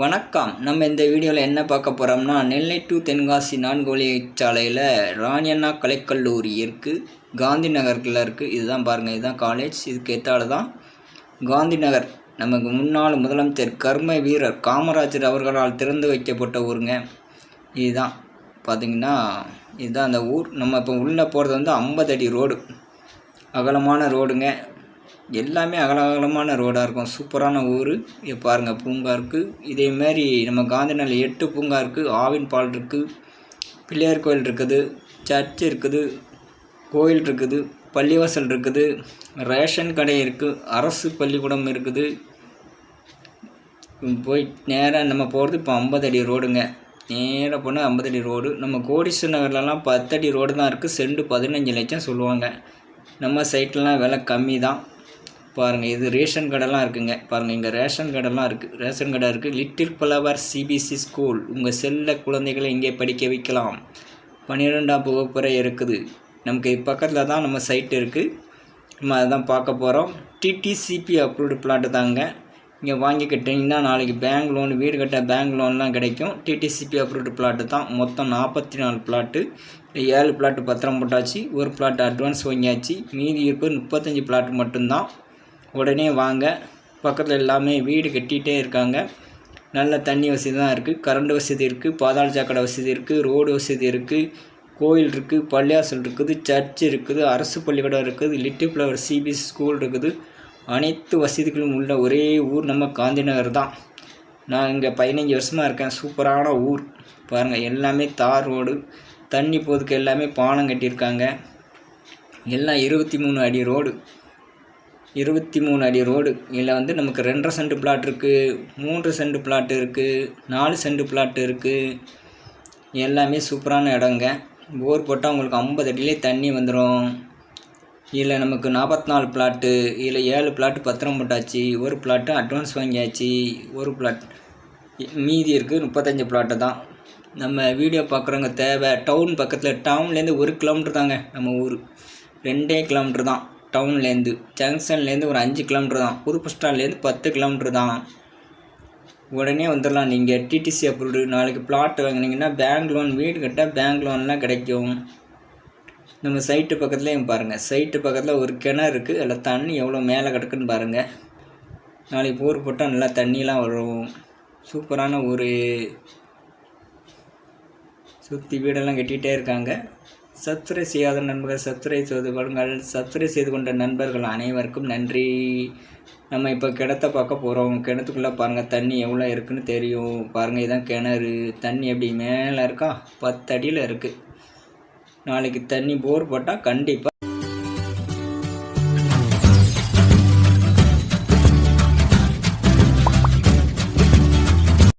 வணக்கம். நம்ம இந்த வீடியோவில் என்ன பார்க்க போகிறோம்னா நெல்லை டு தென்காசி நான்கு வழி சாலையில் ராணியண்ணா கலைக்கல்லூரி இருக்குது காந்தி நகரில் இருக்குது இதுதான் பாருங்கள் இதுதான் காலேஜ் இதுக்கு ஏற்றால தான் காந்தி நகர். நமக்கு முன்னாள் முதலமைச்சர் கர்ம வீரர் காமராஜர் அவர்களால் திறந்து வைக்கப்பட்ட ஊருங்க. இதுதான். பார்த்திங்கன்னா இதுதான் அந்த ஊர். நம்ம இப்போ உள்ளே போகிறது வந்து ஐம்பது அடி ரோடு. அகலமான ரோடுங்க. எல்லாமே அகலகலமான ரோடாக இருக்கும். சூப்பரான ஊர். இங்கே பாருங்கள் பூங்கா இருக்குது இதேமாரி நம்ம காந்திநகர் எட்டு பூங்கா இருக்குது ஆவின் பால் இருக்குது பிள்ளையார் கோயில் இருக்குது. சர்ச் இருக்குது. கோயில் இருக்குது. பள்ளிவாசல் இருக்குது. ரேஷன் கடை இருக்குது அரசு பள்ளிக்கூடம் இருக்குது. போய் நேராக நம்ம போகிறது இப்போ ஐம்பது அடி ரோடுங்க நேராக போனால் ஐம்பது அடி ரோடு நம்ம கோடீஸ்வர நகர்லலாம் பத்தடி ரோடு தான் இருக்குது செண்டு பதினஞ்சு லட்சம் சொல்லுவாங்க. நம்ம சைட்லலாம் விலை கம்மி தான் பாருங்கள் இது ரேஷன் கடைலாம் இருக்குங்க. பாருங்கள் இங்கே ரேஷன் கடைலாம் இருக்குது ரேஷன் கடை இருக்குது லிட்டில் ஃப்ளவர் சிபிசி ஸ்கூல் உங்கள் செல்ல குழந்தைகளை இங்கே படிக்க வைக்கலாம். பன்னிரெண்டாம் வகுப்புறை இருக்குது. நமக்கு பக்கத்தில் தான் நம்ம சைட் இருக்குது நம்ம அதான் பார்க்க போகிறோம் டிடிசிபி அப்ரூவ்டு பிளாட்டு தாங்க. இங்கே வாங்கிக்கிட்டிங்கன்னா நாளைக்கு பேங்க் லோன் வீடு கட்ட பேங்க் லோன்லாம் கிடைக்கும். டிடிசிபி அப்ரூவ்டு பிளாட்டு தான். மொத்தம் நாற்பத்தி நாலு பிளாட்டு ஏழு பிளாட்டு பத்திரம் போட்டாச்சு. ஒரு பிளாட் அட்வான்ஸ் வாங்கியாச்சு. மீதி இருப்பது முப்பத்தஞ்சு பிளாட் மட்டும்தான். உடனே வாங்க. பக்கத்தில் எல்லாமே வீடு கட்டிகிட்டே இருக்காங்க. நல்ல தண்ணி வசதி தான் இருக்குது கரண்ட் வசதி இருக்குது பாதாள சாக்கடை வசதி இருக்குது ரோடு வசதி இருக்குது கோயில் இருக்குது பள்ளியாசல் இருக்குது. சர்ச் இருக்குது. அரசு பள்ளிக்கூடம் இருக்குது. லிட்டில் ஃப்ளவர் சிபிஎஸ் ஸ்கூல் இருக்குது. அனைத்து வசதிகளும் உள்ள ஒரே ஊர் நம்ம காந்தி நகர் தான். நான் இங்கே பதினஞ்சு வருஷமாக இருக்கேன். சூப்பரான ஊர். பாருங்கள் எல்லாமே தார் ரோடு. தண்ணி போதுக்கு எல்லாமே பானம் கட்டியிருக்காங்க. எல்லாம் இருபத்தி மூணு அடி ரோடு. இருபத்தி மூணு அடி ரோடு. இதில் வந்து நமக்கு ரெண்டரை சென்ட் பிளாட் இருக்குது மூன்று சென்ட் பிளாட் இருக்குது நாலு சென்ட் பிளாட் இருக்குது எல்லாமே சூப்பரான இடங்க. போர் போட்டால் உங்களுக்கு ஐம்பது அடியிலே தண்ணி வந்துடும் இதில் நமக்கு நாற்பத்தி நாலு பிளாட்டு இதில் ஏழு பிளாட்டு பத்திரம் போட்டாச்சு. ஒரு பிளாட்டு அட்வான்ஸ் வாங்கியாச்சு. ஒரு பிளாட் மீதி இருக்குது முப்பத்தஞ்சு பிளாட்டு தான். நம்ம வீடியோ பார்க்குறவங்க தேவை. டவுன் பக்கத்தில் டவுன்லேருந்து ஒரு கிலோமீட்டர் தாங்க நம்ம ஊர். ரெண்டே கிலோமீட்டர் தான். டவுன்லேருந்து ஜங்ஷன்லேருந்து ஒரு அஞ்சு கிலோமீட்டர் தான். புது பஸ் ஸ்டாண்ட்லேருந்து பத்து கிலோமீட்டர் தான். உடனே வந்துடலாம். நீங்கள் டிடிசி அப்ரூவ்டு நாளைக்கு பிளாட் வாங்கினீங்கன்னா பேங்க் லோன் வீடு கட்ட பேங்க் லோன்லாம் கிடைக்கும். நம்ம சைட்டு பக்கத்துலேயும் பாருங்கள் சைட்டு பக்கத்தில் ஒரு கிணறு இருக்குது அதில் தண்ணி எவ்வளோ மேலே கிடக்குன்னு பாருங்கள் நாளைக்கு போர் போட்டால் நல்லா தண்ணியெலாம் வரும். சூப்பரான ஒரு சுற்றி வீடெல்லாம் கட்டிகிட்டே இருக்காங்க. சப்ஸ்கிரைப் செய்யாத நண்பர்கள் சப்ஸ்கிரைப் செய்து கொள்ளுங்கள். சப்ஸ்கிரைப் செய்து கொண்ட நண்பர்கள் அனைவருக்கும் நன்றி. நம்ம இப்போ கிணத்த பார்க்க போகிறோம் கிணத்துக்குள்ளே பாருங்கள் தண்ணி எவ்வளோ இருக்குன்னு தெரியும். பாருங்கள் இதான் கிணறு. தண்ணி எப்படி மேலே இருக்கா? பத்து அடியில் இருக்குது நாளைக்கு தண்ணி போர் போட்டால் கண்டிப்பாக